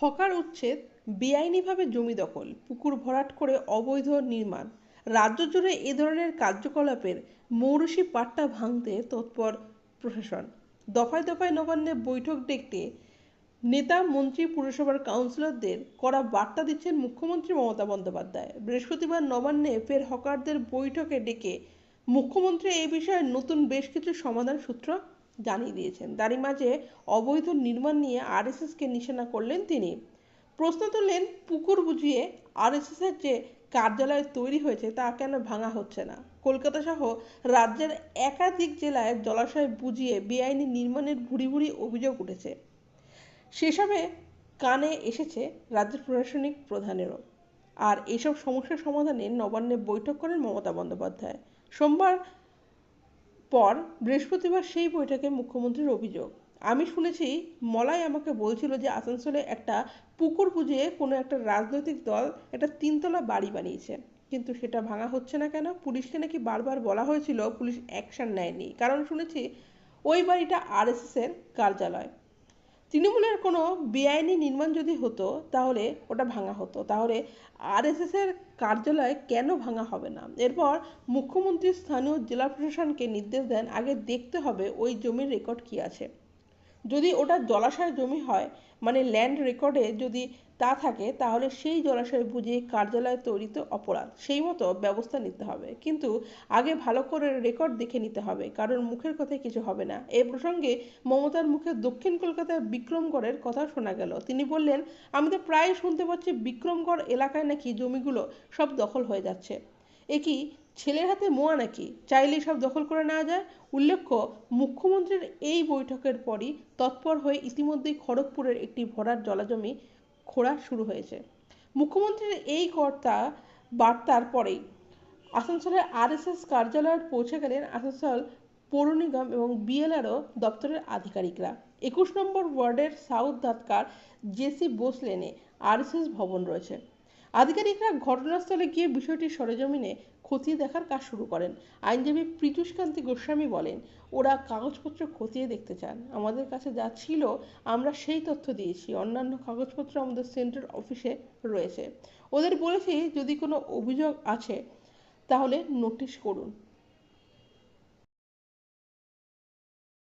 Hawker উচ্ছেদ, বেআইনিভাবে জমি দখল, পুকুর ভরাট করে অবৈধ নির্মাণ। রাজ্য জুড়ে এ ধরনের কার্যকলাপের মৌরসি পাট্টা ভাঙতে তৎপর প্রশাসন। দফায় দফায় নবান্নে বৈঠক ডেকে নেতা, মন্ত্রী, পুরসভার কাউন্সিলরদের করা বার্তা দিচ্ছেন মুখ্যমন্ত্রী মমতা বন্দ্যোপাধ্যায়। বৃহস্পতিবার নবান্নে ফের হকারদের বৈঠকে ডেকে মুখ্যমন্ত্রী এই বিষয়ে নতুন বেশ কিছু সমাধান সূত্র জানিয়ে দিয়েছেন। তারই মাঝে অবৈধ নির্মাণ নিয়ে আরএসএসকে নিশানা করলেন তিনি। প্রশ্ন তুললেন, পুকুর বুঝিয়ে আরএসএসের যে কার্যালয় তৈরি হয়েছে তা কেন ভাঙা হচ্ছে না? কলকাতা সহ রাজ্যের একাধিক জেলায় জলাশয় বুঝিয়ে বেআইনি নির্মাণের ভুরি ভুরি অভিযোগ উঠেছে। সেসবে কানে এসেছে রাজ্যের প্রশাসনিক প্রধানেরও। আর এসব সমস্যার সমাধানে নবান্নে বৈঠক করেন মমতা বন্দ্যোপাধ্যায়। সোমবার পর বৃহস্পতিবার সেই বৈঠকে মুখ্যমন্ত্রীর অভিযোগ। আমি শুনেছি মলাই আমাকে বলছিল যে আসানসোলে একটা পুকুর বুঝিয়ে কোনো একটা রাজনৈতিক দল একটা তিনতলা বাড়ি বানিয়েছে। কিন্তু সেটা ভাঙা হচ্ছে না কেন? পুলিশকে নাকি বারবার বলা হয়েছিল, পুলিশ অ্যাকশন নেয়নি। কারণ শুনেছি, ওই বাড়িটা আর এর কার্যালয়। তৃণমূলের কোনো বেআইনি নির্মাণ যদি হতো, তাহলে ওটা ভাঙা হতো। তাহলে আরএসএসের কার্যালয় কেন ভাঙা হবে না? এরপর মুখ্যমন্ত্রী স্থানীয় জেলা প্রশাসনকে নির্দেশ দেন, আগে দেখতে হবে ওই জমির রেকর্ড কী আছে। যদি ওটা জলাশয় জমি হয় মানে ল্যান্ড রেকর্ডে যদি তা থাকে, তাহলে সেই জলাশয় বুঝে কার্যালয় তৈরিতে অপরাধ। সেই মতো ব্যবস্থা নিতে হবে। কিন্তু আগে ভালো করে রেকর্ড দেখে নিতে হবে। কারণ মুখের কথায় কিছু হবে না। এ প্রসঙ্গে মমতার মুখে দক্ষিণ কলকাতার বিক্রমগড়ের কথা শোনা গেল। তিনি বললেন, আমি তো প্রায় শুনতে পাচ্ছি বিক্রমগড় এলাকায় নাকি জমিগুলো সব দখল হয়ে যাচ্ছে। এ কি ছেলের হাতে মোয়া নাকি? চাইলেই সব দখল করে নেওয়া যায়? উল্লেখ্য, মুখ্যমন্ত্রীর এই বৈঠকের পরই তৎপর হয়ে ইতিমধ্যেই খড়গপুরের একটি ভরাট জলাজমি খোঁড়া শুরু হয়েছে। মুখ্যমন্ত্রীর এই কর্তা বার্তার পরেই আসানসোলের আরএসএস কার্যালয়ে পৌঁছে গেলেন আসানসোল পৌর নিগম এবং বিএলআরও দপ্তরের আধিকারিকরা। একুশ নম্বর ওয়ার্ডের সাউথ দাতকার জেসি বোস লেনে আরএসএস ভবন রয়েছে। আধিকারিকরা ঘটনাস্থলে গিয়ে বিষয়টি সরেজমিনে খতিয়ে দেখার কাজ শুরু করেন। আইনজীবী পীযুষকান্তি গোস্বামী বলেন, ওরা কাগজপত্র খতিয়ে দেখতে চান। আমাদের কাছে যা ছিল, আমরা সেই তথ্য দিয়েছি। অন্যান্য কাগজপত্র আমাদের সেন্টার অফিসে রয়েছে। ওদের বলেছি, যদি কোনো অভিযোগ আছে, তাহলে নোটিশ করুন।